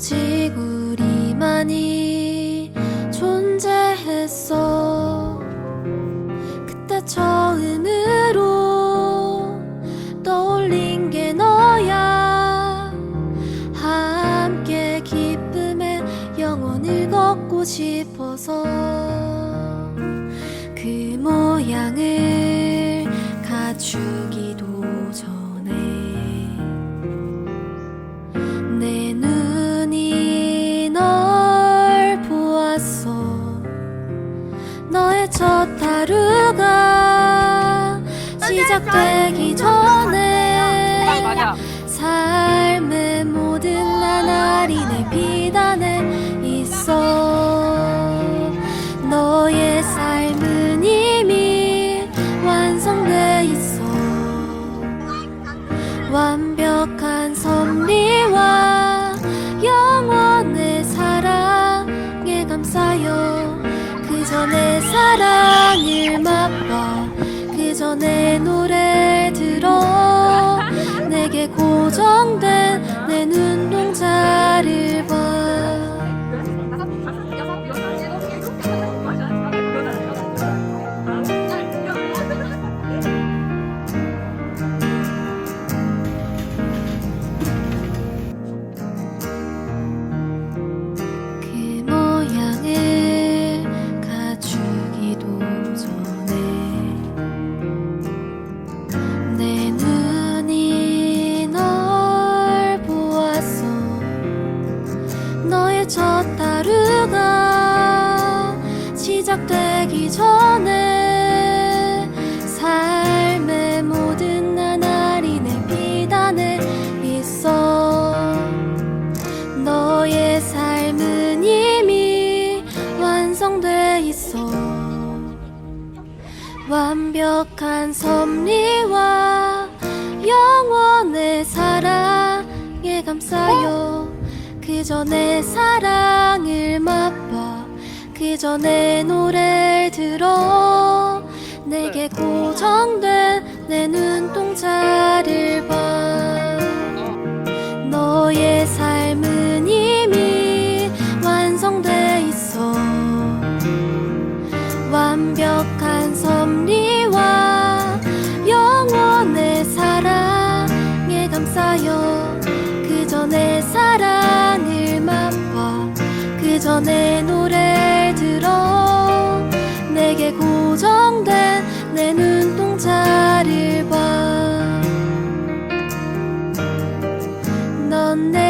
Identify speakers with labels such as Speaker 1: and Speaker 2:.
Speaker 1: 오직 우리만이 존재했어. 그때 처음으로 떠올린 게 너야. 함께 기쁨의 영혼을 걷고 싶어서. 그 모양을 갖추기도 전 시작되기 전에 삶의 모든 나날이 내 비단에 있어. 너의 삶은 이미 완성돼 있어. 완벽한 섭리 전에 노래 들어. 내게 고정된 하루가 시작되기 전에 삶의 모든 나날이 내 비단에 있어. 너의 삶은 이미 완성돼 있어. 완벽한 섭리와 영원의 사랑에 감싸요 그 전에 사랑 을 맛봐. 그 전에 노래를 들어. 내게 고정된 내 눈동자를 봐. 너의 삶은 이미 완성돼 있어. 완벽한 섭리와 영원의 사랑에 감싸요 그 전에 사랑을 맛봐 전에 노래 들어. 내게 고정된 내 눈동자를 봐넌내